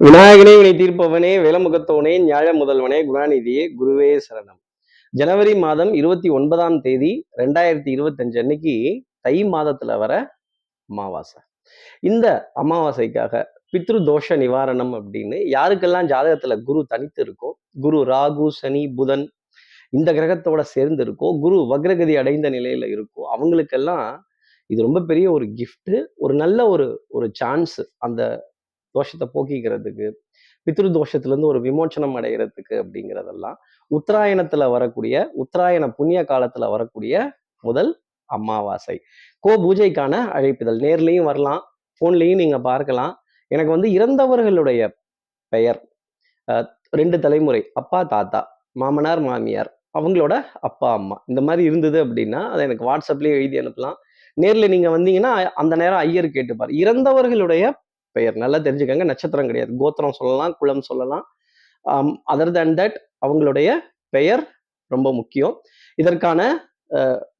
விநாயகனே வினை தீர்ப்பவனே விலமுகத்தோனே ஞாழ முதல்வனே குணாநிதியே குருவே சரணம். ஜனவரி மாதம் இருபத்தி ஒன்பதாம் தேதி ரெண்டாயிரத்தி இருபத்தஞ்சு அன்னைக்கு தை மாதத்துல வர அமாவாசை. இந்த அமாவாசைக்காக பித்ரு தோஷ நிவாரணம் அப்படின்னு யாருக்கெல்லாம் ஜாதகத்துல குரு தனித்து இருக்கோ குரு ராகு சனி புதன் இந்த கிரகத்தோட சேர்ந்து இருக்கோ குரு வக்ரகதி அடைந்த நிலையில இருக்கோ அவங்களுக்கெல்லாம் இது ரொம்ப பெரிய ஒரு கிஃப்ட் ஒரு நல்ல ஒரு ஒரு சான்ஸ் அந்த தோஷத்தை போக்கிக்கிறதுக்கு பித்ரு தோஷத்திலேருந்து ஒரு விமோச்சனம் அடைகிறதுக்கு அப்படிங்கிறதெல்லாம் உத்தராயணத்துல வரக்கூடிய உத்தராயண புண்ணிய காலத்துல வரக்கூடிய முதல் அமாவாசை. கோ பூஜைக்கான அழைப்புதல் நேர்லையும் வரலாம் ஃபோன்லேயும் நீங்கள் பார்க்கலாம். எனக்கு வந்து இறந்தவர்களுடைய பெயர் ரெண்டு தலைமுறை. அப்பா தாத்தா மாமனார் மாமியார் அவங்களோட அப்பா அம்மா. இந்த மாதிரி இருந்தது அப்படின்னா அதை எனக்கு வாட்ஸ்அப்லேயே எழுதி அனுப்பலாம். நேரில் நீங்கள் வந்தீங்கன்னா அந்த நேரம் ஐயர் கேட்டுப்பார். இறந்தவர்களுடைய பெயர். நல்லா தெரிஞ்சுக்கங்க. நட்சத்திரம் கிடையாது. கோத்திரம் சொல்லலாம் குலம் சொல்லலாம். அதர் தேன் தட் அவங்களுடைய பெயர் ரொம்ப முக்கியம். இதற்கான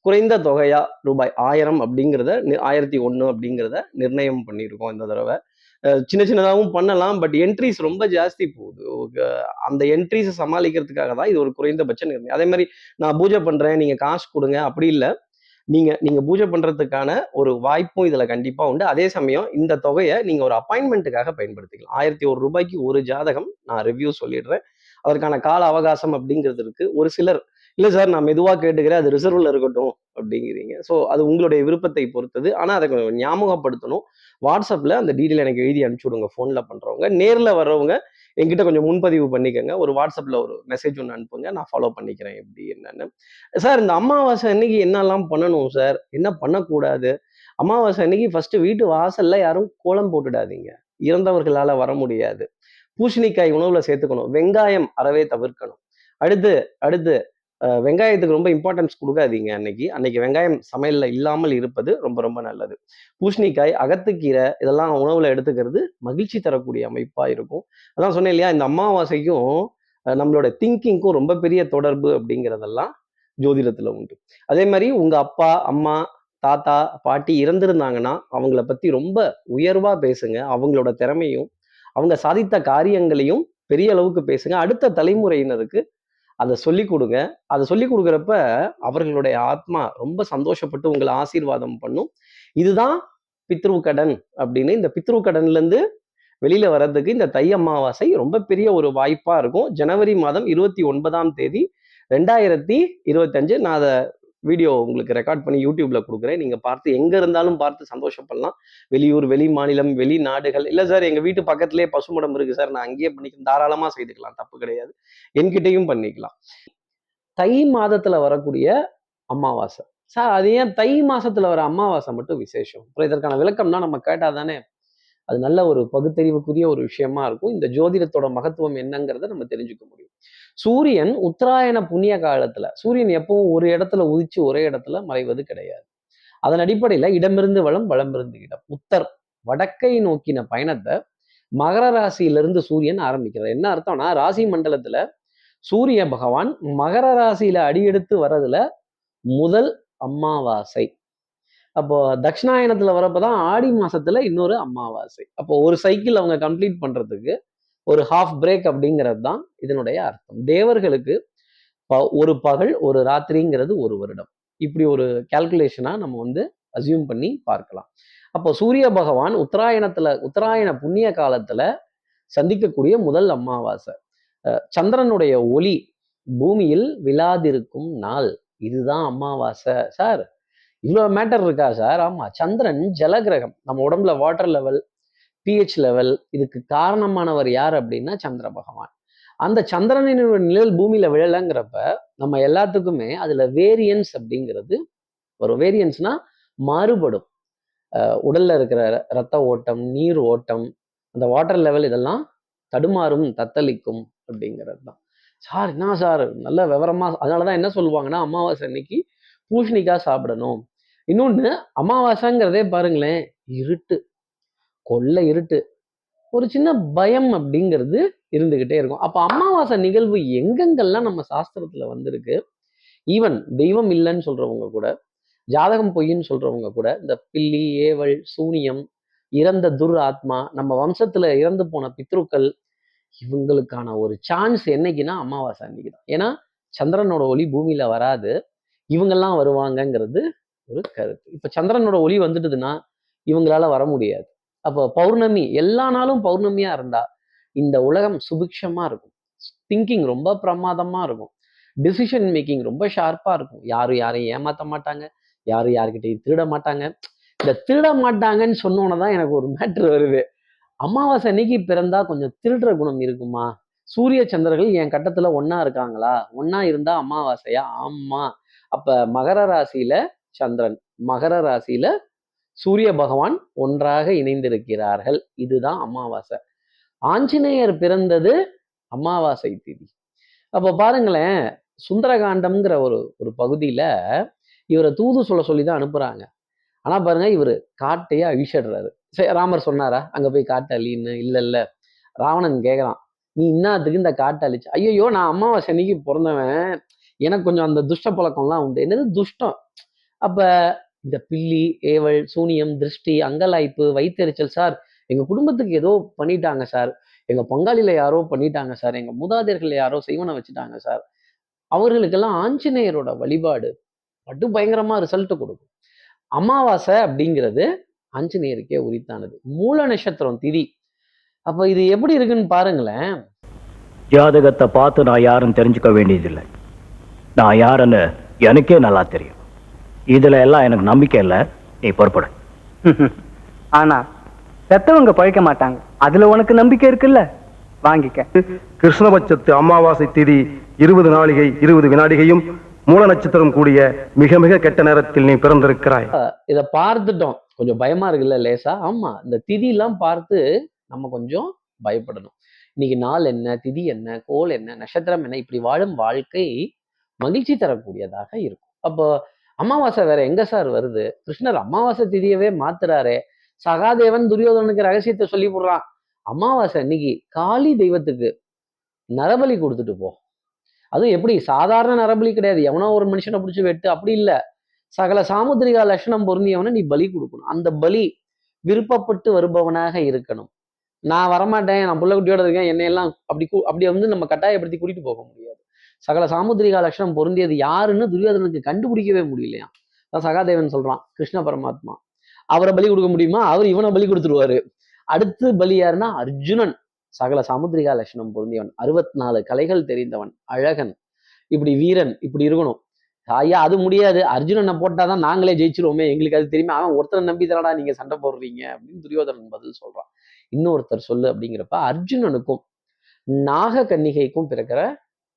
குறைந்த தொகையா ரூபாய் ஆயிரம் அப்படிங்கிறத நி- ஆயிரத்தி ஒன்று அப்படிங்கிறத நிர்ணயம் பண்ணியிருக்கோம் இந்த தடவை. சின்ன சின்னதாகவும் பண்ணலாம் பட் என்ட்ரிஸ் ரொம்ப ஜாஸ்தி போகுது. அந்த என்ட்ரிஸை சமாளிக்கிறதுக்காக தான் இது ஒரு குறைந்தபட்ச நிர்ணயம். அதே மாதிரி நான் பூஜை பண்ணுறேன் நீங்கள் காசு கொடுங்க. அப்படி இல்லை. நீங்கள் நீங்கள் பூஜை பண்ணுறதுக்கான ஒரு வாய்ப்பும் இதில் கண்டிப்பாக உண்டு. அதே சமயம் இந்த தொகையை நீங்கள் ஒரு அப்பாயின்மெண்ட்டுக்காக பயன்படுத்திக்கலாம். ஆயிரத்தி ஒரு ரூபாய்க்கு ஒரு ஜாதகம் நான் ரிவ்யூ சொல்லிடுறேன். அதற்கான கால அவகாசம் அப்படிங்கிறது இருக்கு. ஒரு சிலர் இல்லை சார் நான் மெதுவாக கேட்டுக்கிறேன். அது ரிசர்வில் இருக்கட்டும். அப்படிங்கிறீங்க. ஸோ அது உங்களுடைய விருப்பத்தை பொறுத்தது. ஆனால் அதை கொஞ்சம் ஞாபகப்படுத்தணும். வாட்ஸ்அப்பில் அந்த டீட்டெயில் எனக்கு எழுதி அனுப்பிச்சி விடுங்க. ஃபோனில் பண்ணுறவங்க நேரில் வர்றவங்க என்கிட்ட கொஞ்சம் முன்பதிவு பண்ணிக்கோங்க. ஒரு வாட்ஸ்அப்பில் ஒரு மெசேஜ் ஒன்று அனுப்புங்க. நான் ஃபாலோ பண்ணிக்கிறேன். எப்படி என்னன்னு. சார் இந்த அமாவாசை அன்னைக்கு என்னெல்லாம் பண்ணணும் சார்? என்ன பண்ணக்கூடாது? அமாவாசை அன்னைக்கு ஃபர்ஸ்ட் வீட்டு வாசல்ல யாரும் கோலம் போட்டுடாதீங்க. இறந்தவர்களால் வர முடியாது. பூசணிக்காய் உணவுல சேர்த்துக்கணும். வெங்காயம் அறவே தவிர்க்கணும். அடுத்து அடுத்து வெங்காயத்துக்கு ரொம்ப இம்பார்ட்டன்ஸ் கொடுக்காதீங்க அன்னைக்கு. அன்னைக்கு வெங்காயம் சமையலில் இல்லாமல் இருப்பது ரொம்ப ரொம்ப நல்லது. பூசணிக்காய் அகத்துக்கீரை இதெல்லாம் உணவில் எடுத்துக்கிறது மகிழ்ச்சி தரக்கூடிய அமைப்பாக இருக்கும். அதான் சொன்னேன் இல்லையா இந்த அமாவாசைக்கும் நம்மளோட திங்கிங்க்கும் ரொம்ப பெரிய தொடர்பு அப்படிங்கிறதெல்லாம் ஜோதிடத்தில் உண்டு. அதே மாதிரி உங்கள் அப்பா அம்மா தாத்தா பாட்டி இறந்திருந்தாங்கன்னா அவங்கள பற்றி ரொம்ப உயர்வாக பேசுங்க. அவங்களோட திறமையும் அவங்க சாதித்த காரியங்களையும் பெரிய அளவுக்கு பேசுங்க. அடுத்த தலைமுறையினருக்கு அதை சொல்லி கொடுங்க. அதை சொல்லி கொடுக்குறப்ப அவர்களுடைய ஆத்மா ரொம்ப சந்தோஷப்பட்டு உங்களை ஆசீர்வாதம் பண்ணும். இதுதான் பித்ரு கடன் அப்படின்னு இந்த பித்ரு கடன்லேருந்து வெளியில் வெளியில வர்றதுக்கு இந்த தை அமாவாசை ரொம்ப பெரிய ஒரு வாய்ப்பா இருக்கும். ஜனவரி மாதம் இருபத்தி ஒன்பதாம் தேதி ரெண்டாயிரத்தி இருபத்தஞ்சு நான் அதை வீடியோ உங்களுக்கு ரெக்கார்ட் பண்ணி யூடியூப்ல கொடுக்குறேன். நீங்க பார்த்து எங்க இருந்தாலும் பார்த்து சந்தோஷப்படலாம். வெளியூர் வெளி மாநிலம் வெளி நாடுகள். இல்ல சார் எங்க வீட்டு பக்கத்திலே பசுமடம் இருக்கு சார் நான் அங்கேயே பண்ணிக்கலாம் தாராளமா செய்துக்கலாம். தப்பு கிடையாது. என்கிட்டயும் பண்ணிக்கலாம். தை மாதத்துல வரக்கூடிய அமாவாசை. சார் அது ஏன் தை மாசத்துல வர அமாவாசை மட்டும் விசேஷம்? அப்புறம் இதற்கான விளக்கம்னா நம்ம கேட்டாதானே அது நல்ல ஒரு பகுத்தறிவுக்குரிய ஒரு விஷயமா இருக்கும். இந்த ஜோதிடத்தோட மகத்துவம் என்னங்கிறத நம்ம தெரிஞ்சுக்க முடியும். சூரியன் உத்தராயண புண்ணிய காலத்துல சூரியன் எப்பவும் ஒரு இடத்துல உதிச்சு ஒரே இடத்துல மறைவது கிடையாது. அதன் அடிப்படையில இடமிருந்து வளம் வளமிருந்து இடம். உத்தர் வடக்கை நோக்கின பயணத்தை மகர ராசியிலிருந்து சூரியன் ஆரம்பிக்கிறார். என்ன அர்த்தம்னா ராசி மண்டலத்துல சூரிய பகவான் மகர ராசியில அடியெடுத்து வர்றதுல முதல் அமாவாசை. அப்போ தட்சிணாயனத்துல வரப்பதான் ஆடி மாசத்துல இன்னொரு அமாவாசை. அப்போ ஒரு சைக்கிள் அவங்க கம்ப்ளீட் பண்றதுக்கு ஒரு ஹாஃப் பிரேக் அப்படிங்கிறது தான் இதனுடைய அர்த்தம். தேவர்களுக்கு ப- ஒரு பகல் ஒரு ராத்திரிங்கிறது ஒரு வருடம். இப்படி ஒரு கால்குலேஷனாக நம்ம வந்து அசியூம் பண்ணி பார்க்கலாம். அப்போ சூரிய பகவான் உத்தராயணத்துல உத்தராயண புண்ணிய காலத்துல சந்திக்கக்கூடிய முதல் அமாவாசை. சந்திரனுடைய ஒளி பூமியில் விழாதிருக்கும் நாள். இதுதான் அமாவாசை சார் இவ்வளோ மேட்டர் இருக்கா சார் ஆமாம் சந்திரன் ஜலகிரகம். நம்ம உடம்புல வாட்டர் லெவல் பிஹெச் லெவல் இதுக்கு காரணமானவர் யார் அப்படின்னா சந்திர பகவான். அந்த சந்திரனினுடைய நிழல் பூமியில விழலைங்கிறப்ப நம்ம எல்லாத்துக்குமே அதுல வேரியன்ஸ் அப்படிங்கிறது வரும் வேரியன்ஸ்னா மாறுபடும். உடல்ல இருக்கிற ரத்த ஓட்டம் நீர் ஓட்டம் அந்த வாட்டர் லெவல் இதெல்லாம் தடுமாறும் தத்தளிக்கும் அப்படிங்கிறது தான் சார் என்ன சார்? நல்ல விவரமா அதனாலதான் என்ன சொல்லுவாங்கன்னா அமாவாசை அன்னைக்கு பூஷணிக்காய் சாப்பிடணும். இன்னொன்று அமாவாசைங்கிறதே பாருங்களேன் இருட்டு. கொள்ளை இருட்டு. ஒரு சின்ன பயம் அப்படிங்கிறது இருந்துகிட்டே இருக்கும். அப்போ அமாவாசை நிகழ்வு எங்கெங்கெல்லாம் நம்ம சாஸ்திரத்துல வந்திருக்கு? ஈவன் தெய்வம் இல்லைன்னு சொல்றவங்க கூட ஜாதகம் பொய்ன்னு சொல்றவங்க கூட இந்த பில்லி ஏவல் சூனியம் இறந்த துர் ஆத்மா நம்ம வம்சத்துல இறந்து போன பித்ருக்கள் இவங்களுக்கான ஒரு சான்ஸ் என்னைக்குன்னா அமாவாசை அன்னைக்கு தான். ஏன்னா சந்திரனோட ஒளி பூமியில வராது. இவங்கெல்லாம் வருவாங்கங்கிறது ஒரு கருத்து. இப்போ சந்திரனோட ஒளி வந்துட்டுதுன்னா இவங்களால வர முடியாது. அப்போ பௌர்ணமி எல்லா நாளும் பௌர்ணமியா இருந்தா இந்த உலகம் சுபிக்ஷமா இருக்கும். திங்கிங் ரொம்ப பிரமாதமா இருக்கும். டிசிஷன் மேக்கிங் ரொம்ப ஷார்ப்பா இருக்கும். யாரும் யாரையும் ஏமாத்த மாட்டாங்க. யாரும் யாருக்கிட்டையும் திருட மாட்டாங்க. இந்த திருட மாட்டாங்கன்னு சொன்னோன்னே தான் எனக்கு ஒரு மேட்ரு வருது. அமாவாசை அன்னைக்கு பிறந்தா கொஞ்சம் திருடுற குணம் இருக்குமா? சூரிய சந்திரர்கள் என் கட்டத்துல ஒன்னா இருக்காங்களா? ஒன்னா இருந்தா அமாவாசையா? ஆமா. அப்ப மகர ராசியில சந்திரன் மகர ராசியில சூரிய பகவான் ஒன்றாக இணைந்திருக்கிறார்கள். இதுதான் அமாவாசை. ஆஞ்சநேயர் பிறந்தது அமாவாசை திதி. அப்போ பாருங்களேன் சுந்தரகாண்டம்ங்கிற ஒரு ஒரு பகுதியில் இவரை தூது சொல்ல சொல்லி தான் அனுப்புகிறாங்க ஆனால் பாருங்க இவர் காட்டையே அழிச்சிடுறாரு. சரி ராமர் சொன்னாரா? அங்கே போய் காட்டு அழின்னு? இல்லை இல்லை. ராவணன் கேட்குறான் நீ இன்னாத்துக்கு இந்த காட்டை அழிச்சு? ஐயோ நான் அமாவாசை அன்னைக்கு பிறந்தவன். எனக்கு கொஞ்சம் அந்த துஷ்ட பழக்கம்லாம் உண்டு. என்னது துஷ்டம்? அப்போ இந்த பில்லி ஏவல் சூனியம் திருஷ்டி அங்கலாய்ப்பு வைத்தெரிச்சல் சார். எங்கள் குடும்பத்துக்கு ஏதோ பண்ணிட்டாங்க சார். எங்கள் பங்காளியில் யாரோ பண்ணிட்டாங்க சார். எங்கள் மூதாதையர்கள் யாரோ செய்வனை வச்சுட்டாங்க சார். அவர்களுக்கெல்லாம் ஆஞ்சநேயரோட வழிபாடு பட்டு பயங்கரமாக ரிசல்ட் கொடுக்கும். அமாவாசை அப்படிங்கிறது ஆஞ்சநேயருக்கே உரித்தானது. மூல நட்சத்திரம் திதி. அப்போ இது எப்படி இருக்குன்னு பாருங்களேன். ஜாதகத்தை பார்த்து நான் யாருன்னு தெரிஞ்சுக்க வேண்டியதில்லை. நான் யாருன்னு எனக்கே நல்லா தெரியும். இதுல எல்லாம் எனக்கு நம்பிக்கை இல்லை. நீ பொறுப்படு. ஆனா செத்தவங்க பழைக்க மாட்டாங்க. அதுல உனக்கு நம்பிக்கை இருக்குல்ல? வாங்கிக்க. கிருஷ்ணபட்சத்து அமாவாசை திதி இருபது நாளிகை இருபது வினாடிகையும் மூல நட்சத்திரம் கூடிய மிக மிக கெட்ட நேரத்தில் நீ பிறந்திருக்கிறாய். இதை பார்த்துட்டோம். கொஞ்சம் பயமா இருக்குல்ல லேசா? ஆமா இந்த திதி எல்லாம் பார்த்து நம்ம கொஞ்சம் பயப்படணும். இன்னைக்கு நாள் என்ன திதி என்ன கோல் என்ன நட்சத்திரம் என்ன இப்படி வாழும் வாழ்க்கை மகிழ்ச்சி தரக்கூடியதாக இருக்கும். அப்போ அமாவாசை வேற எங்க சார் வருது? கிருஷ்ணர் அமாவாசை திதியவே மாத்துறாரே. சகாதேவன் துரியோதனனுக்கு ரகசியத்தை சொல்லி போடுறான். அமாவாசை இன்னைக்கு காளி தெய்வத்துக்கு நரபலி கொடுத்துட்டு போ. அதுவும் எப்படி? சாதாரண நரபலி கிடையாது. எவனோ ஒரு மனுஷனை பிடிச்சி வெட்டு. அப்படி இல்லை. சகல சாமுத்திரிகா லட்சணம் பொருந்தியவனை நீ பலி கொடுக்கணும். அந்த பலி விருப்பப்பட்டு வருபவனாக இருக்கணும். நான் வரமாட்டேன். நான் பிள்ளை குட்டியோட இருக்கேன். என்னையெல்லாம் அப்படி அப்படி வந்து நம்ம கட்டாயப்படுத்தி கூட்டிட்டு போக முடியாது. சகல சாமுத்திரிகா லட்சணம் பொருந்தியது யாருன்னு துரியோதனனுக்கு கண்டுபிடிக்கவே முடியலையா அதான் சகாதேவன் சொல்றான் கிருஷ்ண பரமாத்மா. அவரை பலி கொடுக்க முடியுமா? அவர் இவனை பலி கொடுத்துருவாரு. அடுத்து பலி யாருன்னா? அர்ஜுனன். சகல சாமுத்திரிகா லட்சணம் பொருந்தியவன். அறுபத்தி நாலு கலைகள் தெரிந்தவன். அழகன். இப்படி வீரன். இப்படி இருக்கணும். ஐயா அது முடியாது. அர்ஜுனனை போட்டாதான் நாங்களே ஜெயிச்சிருவோமே. எங்களுக்கு அது தெரியுமா. அவன் ஒருத்தரை நம்பி தானடா நீங்க சண்டை போடுறீங்க அப்படின்னு துரியோதனன் பதில் சொல்றான். இன்னொருத்தர் சொல்லு அப்படிங்கிறப்ப அர்ஜுனனுக்கும் நாக கன்னிகைக்கும் பிறக்கிற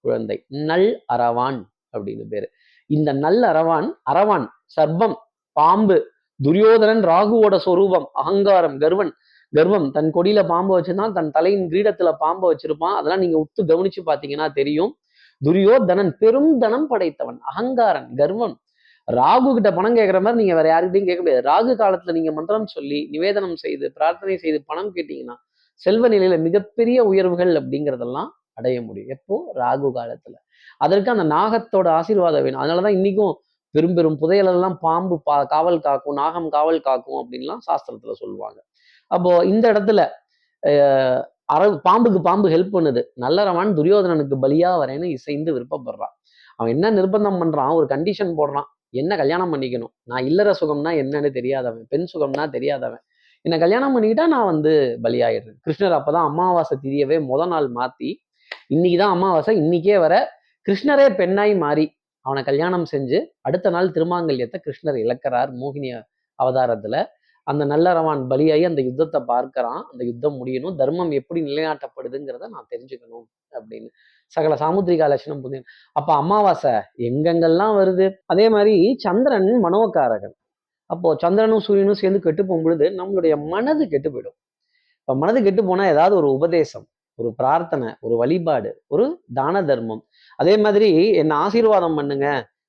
குழந்தை. நல் அரவான் அப்படின்னு பேரு. இந்த நல் அரவான் அரவான் சர்பம் பாம்பு துரியோதனன் ராகுவோட சொரூபம் அகங்காரம் கர்வன். கர்வம் தன் கொடியில பாம்பு வச்சிருந்தான் தன் தலையின் கிரீடத்துல பாம்பு வச்சிருப்பான். அதெல்லாம் நீங்க உத்து கவனிச்சு பாத்தீங்கன்னா தெரியும். துரியோதனன் பெரும் தனம் படைத்தவன் அகங்காரன் கர்வம். ராகு கிட்ட பணம் கேட்குற மாதிரி நீங்க வேற யாருக்கிட்டையும் கேட்க முடியாது. ராகு காலத்துல நீங்க மந்திரம் சொல்லி நிவேதனம் செய்து பிரார்த்தனை செய்து பணம் கேட்டீங்கன்னா செல்வ நிலையில மிகப்பெரிய உயர்வுகள் அப்படிங்கிறதெல்லாம் அடைய முடியும். எப்போ? ராகு காலத்துல. அதற்கு அந்த நாகத்தோட ஆசீர்வாதம் வேணும். அதனாலதான் இன்னைக்கும் பெரும் பெரும் புதையலெல்லாம் பாம்பு பா காவல் காக்கும் நாகம் காவல் காக்கும் அப்படின்லாம் சாஸ்திரத்துல சொல்லுவாங்க. அப்போ இந்த இடத்துல அஹ், அற பாம்புக்கு பாம்பு ஹெல்ப் பண்ணுது. நல்லறவான் துரியோதனனுக்கு பலியா வரேன்னு இசைந்து விருப்பப்படுறான். அவன் என்ன நிர்பந்தம் பண்றான்? ஒரு கண்டிஷன் போடுறான். என்ன கல்யாணம் பண்ணிக்கணும்? நான் இல்லற சுகம்னா என்னன்னு தெரியாதவன். பெண் சுகம்னா தெரியாதவன். என்ன கல்யாணம் பண்ணிக்கிட்டா நான் வந்து பலியாயிடுறேன். கிருஷ்ணர் அப்பதான் அமாவாசை திரியவே முத நாள் மாத்தி இன்னைக்குதான் அமாவாசை இன்னைக்கே வர கிருஷ்ணரே பெண்ணாய் மாறி. அவனை கல்யாணம் செஞ்சு அடுத்த நாள் திருமாங்கல்யத்தை கிருஷ்ணர் இழக்கிறார் மோகினி அவதாரத்துல. அந்த நல்லறவான் பலியாகி அந்த யுத்தத்தை பார்க்கறான். அந்த யுத்தம் முடியணும். தர்மம் எப்படி நிலைநாட்டப்படுதுங்கிறத நான் தெரிஞ்சுக்கணும் அப்படின்னு. சகல சாமுத்திரிகா லட்சணம் புதிய அப்ப அமாவாசை எங்கெங்கெல்லாம் வருது? அதே மாதிரி சந்திரன் மனோகாரகன். அப்போ சந்திரனும் சூரியனும் சேர்ந்து கெட்டு போகும் பொழுது நம்மளுடைய மனது கெட்டு போயிடும். இப்ப மனது கெட்டு போனா ஏதாவது ஒரு உபதேசம். ஒரு பிரார்த்தனை ஒரு வழிபாடு ஒரு தான தர்மம். அதே மாதிரி என்னை ஆசீர்வாதம் பண்ணுங்க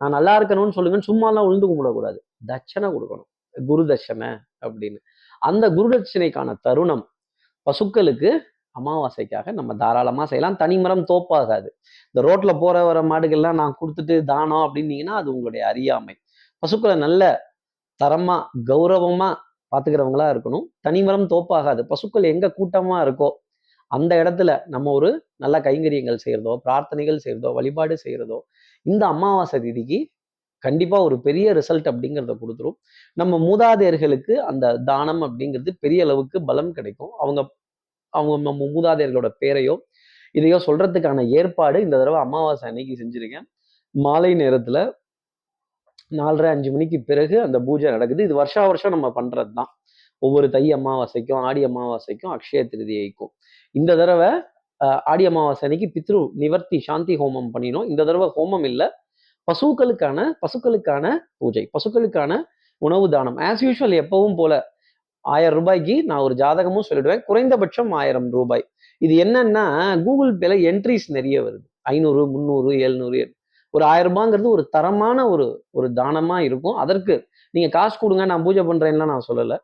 நான் நல்லா இருக்கணும்னு சொல்லுங்கன்னு சும்மாலாம் உழுந்து கும்பிடக்கூடாது. தட்சணை கொடுக்கணும். குரு தட்சணை அப்படின்னு. அந்த குரு தட்சணைக்கான தருணம் பசுக்களுக்கு அமாவாசைக்காக நம்ம தாராளமாக செய்யலாம். தனிமரம் தோப்பாகாது. இந்த ரோட்ல போற வர மாடுகள்லாம் நான் கொடுத்துட்டு தானம் அப்படின்னீங்கன்னா அது உங்களுடைய அறியாமை. பசுக்களை நல்ல தரமா கௌரவமா பார்த்துக்கிறவங்களா இருக்கணும். தனிமரம் தோப்பாகாது. பசுக்கள் எங்க கூட்டமா இருக்கோ அந்த இடத்துல நம்ம ஒரு நல்ல கைங்கரியங்கள் செய்யறதோ பிரார்த்தனைகள் செய்யறதோ வழிபாடு செய்யறதோ இந்த அமாவாசை திதிக்கு கண்டிப்பா ஒரு பெரிய ரிசல்ட் அப்படிங்கிறத கொடுத்துரும். நம்ம மூதாதையர்களுக்கு அந்த தானம் அப்படிங்கிறது பெரிய அளவுக்கு பலம் கிடைக்கும். அவங்க அவங்க நம்ம மூதாதையர்களோட பேரையோ இதையோ சொல்றதுக்கான ஏற்பாடு இந்த தடவை அமாவாசை அன்னைக்கு செஞ்சிருக்கேன். மாலை நேரத்துல நாலரை அஞ்சு மணிக்கு பிறகு அந்த பூஜை நடக்குது. இது வருஷா வருஷம் நம்ம பண்றது தான் ஒவ்வொரு தை அமாவாசைக்கும் ஆடி அமாவாசைக்கும் அக்ஷய திருதியைக்கும். இந்த தடவை ஆடி அமாவாசை அன்னைக்கு பித்ரு நிவர்த்தி சாந்தி ஹோமம் பண்ணினோம். இந்த தடவை ஹோமம் இல்லை. பசுக்களுக்கான பசுக்களுக்கான பூஜை பசுக்களுக்கான உணவு தானம். ஆஸ் யூஷுவல் எப்பவும் போல ஆயிரம் ரூபாய்க்கு நான் ஒரு ஜாதகமும் சொல்லிடுவேன். குறைந்தபட்சம் ஆயிரம் ரூபாய். இது என்னன்னா கூகுள் பேல என்ட்ரிஸ் நிறைய வருது. ஐநூறு முந்நூறு எழுநூறு. ஒரு ஆயிரம் ரூபாங்கிறது ஒரு தரமான ஒரு ஒரு தானமா இருக்கும். அதற்கு நீங்க காசு கொடுங்க நான் பூஜை பண்றேன்லாம் நான் சொல்லலை.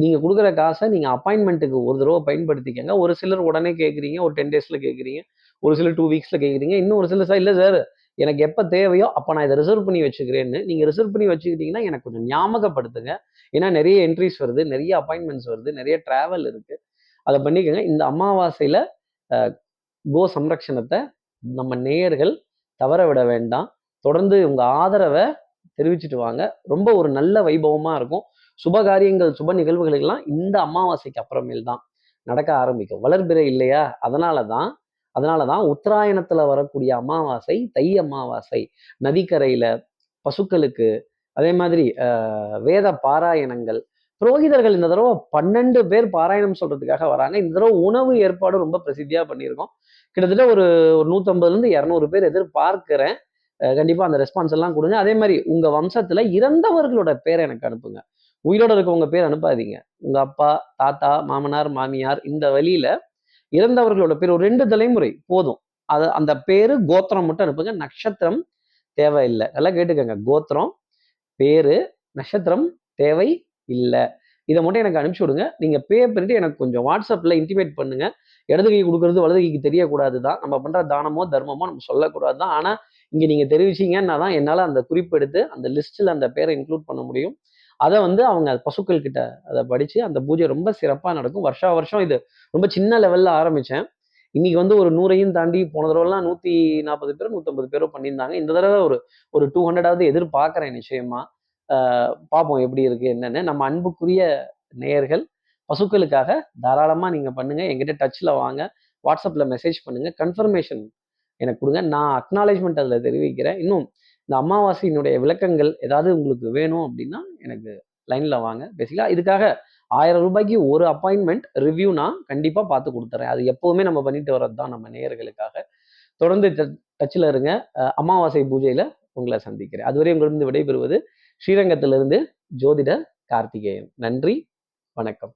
நீங்க கொடுக்குற காசை நீங்க அப்பாயின்மெண்ட்டுக்கு ஒரு தடவை பயன்படுத்திக்கங்க. ஒரு சிலர் உடனே கேட்குறீங்க ஒரு டென் டேஸ்ல கேட்குறீங்க ஒரு சிலர் டூ வீக்ஸ்ல கேட்குறீங்க இன்னும் ஒரு சிலர் சார் இல்லை சார் எனக்கு எப்போ தேவையோ அப்போ நான் இதை ரிசர்வ் பண்ணி வச்சுக்கிறேன்னு நீங்கள் ரிசர்வ் பண்ணி வச்சுக்கிட்டீங்கன்னா எனக்கு கொஞ்சம் ஞாபகப்படுத்துங்க. ஏன்னா நிறைய என்ட்ரிஸ் வருது நிறைய அப்பாயின்மெண்ட்ஸ் வருது நிறைய ட்ராவல் இருக்குது அதை பண்ணிக்கோங்க. இந்த அமாவாசையில் கோ சம்ரக்ஷணத்தை நம்ம நேயர்கள் தவற விட வேண்டாம். தொடர்ந்து உங்கள் ஆதரவை தெரிவிச்சிட்டு வாங்க. ரொம்ப ஒரு நல்ல வைபவமாக இருக்கும். சுப காரியங்கள் சுப நிகழ்வுகளுக்கெல்லாம் இந்த அமாவாசைக்கு அப்புறமேல் தான் நடக்க ஆரம்பிக்கும். வளர்பிறை இல்லையா? அதனால தான் அதனால தான் உத்தராயணத்தில் வரக்கூடிய அமாவாசை தை அமாவாசை நதிக்கரையில் பசுக்களுக்கு அதே மாதிரி வேத பாராயணங்கள். புரோகிதர்கள் இந்த தடவை பன்னெண்டு பேர் பாராயணம் சொல்றதுக்காக வராங்க. இந்த தடவை உணவு ஏற்பாடு ரொம்ப பிரசித்தியாக பண்ணியிருக்கோம். கிட்டத்தட்ட ஒரு ஒரு நூற்றம்பதுலேருந்து இரநூறு பேர் எதிர்பார்க்கிறேன். கண்டிப்பாக அந்த ரெஸ்பான்ஸ் எல்லாம் கொடுங்க. அதே மாதிரி உங்கள் வம்சத்தில் இறந்தவர்களோட பேரை எனக்கு அனுப்புங்க. உயிரோட இருக்கவங்க பேர் அனுப்பாதீங்க. உங்க அப்பா தாத்தா மாமனார் மாமியார் இந்த வழியில இறந்தவர்களோட பேர் ஒரு ரெண்டு தலைமுறை போதும். அது அந்த பேரு கோத்திரம் மட்டும் அனுப்புங்க. நட்சத்திரம் தேவையில்லை. நல்லா கேட்டுக்கோங்க. கோத்திரம் பேரு நட்சத்திரம் தேவை இல்லை இதை மட்டும் எனக்கு அனுப்பிச்சி விடுங்க. நீங்கள் பே பண்ணிட்டு எனக்கு கொஞ்சம் வாட்ஸ்அப்பில் இன்டிமேட் பண்ணுங்க. இடது கை கொடுக்கறது வலது கைக்கு தெரியக்கூடாது தான். நம்ம பண்ணுற தானமோ தர்மமோ நம்ம சொல்லக்கூடாது தான். ஆனால் இங்கே நீங்கள் தெரிவிச்சீங்கன்னா தான் என்னால் அந்த குறிப்பெடுத்து அந்த லிஸ்ட்டில் அந்த பேரை இன்க்ளூட் பண்ண முடியும். அதை வந்து அவங்க பசுக்கள் கிட்ட அதை படித்து அந்த பூஜை ரொம்ப சிறப்பாக நடக்கும். வருஷா வருஷம் இது ரொம்ப சின்ன லெவலில் ஆரம்பித்தேன் இன்னைக்கு வந்து ஒரு நூறையும் தாண்டி போன தடவைலாம் நூற்றி நாற்பது பேரும் நூற்றம்பது பேரோ பண்ணியிருந்தாங்க. இந்த தடவை ஒரு ஒரு டூ ஹண்ட்ரடாவது எதிர்பார்க்குறேன் நிச்சயமா. பார்ப்போம் எப்படி இருக்குது என்னென்னு. நம்ம அன்புக்குரிய நேயர்கள் பசுக்களுக்காக தாராளமாக நீங்கள் பண்ணுங்கள் எங்கிட்ட டச்சில் வாங்க. வாட்ஸ்அப்பில் மெசேஜ் பண்ணுங்கள் கன்ஃபர்மேஷன் எனக்கு கொடுங்க. நான் அக்னாலேஜ்மெண்ட் அதில் தெரிவிக்கிறேன். இன்னும் இந்த அமாவாசையினுடைய விளக்கங்கள் ஏதாவது உங்களுக்கு வேணும் அப்படின்னா எனக்கு லைன்ல வாங்க. பேசிக்கலாம் இதுக்காக ஆயிரம் ரூபாய்க்கு ஒரு அப்பாயின்மெண்ட் ரிவ்யூ நான் கண்டிப்பாக பார்த்து கொடுத்துறேன். அது எப்போவுமே நம்ம பண்ணிட்டு வர்றது தான் நம்ம நேயர்களுக்காக. தொடர்ந்து டச்சில் இருங்க. அமாவாசை பூஜையில் உங்களை சந்திக்கிறேன். அதுவரை உங்களிருந்து விடைபெறுவது ஸ்ரீரங்கத்திலிருந்து ஜோதிட கார்த்திகேயன். நன்றி வணக்கம்.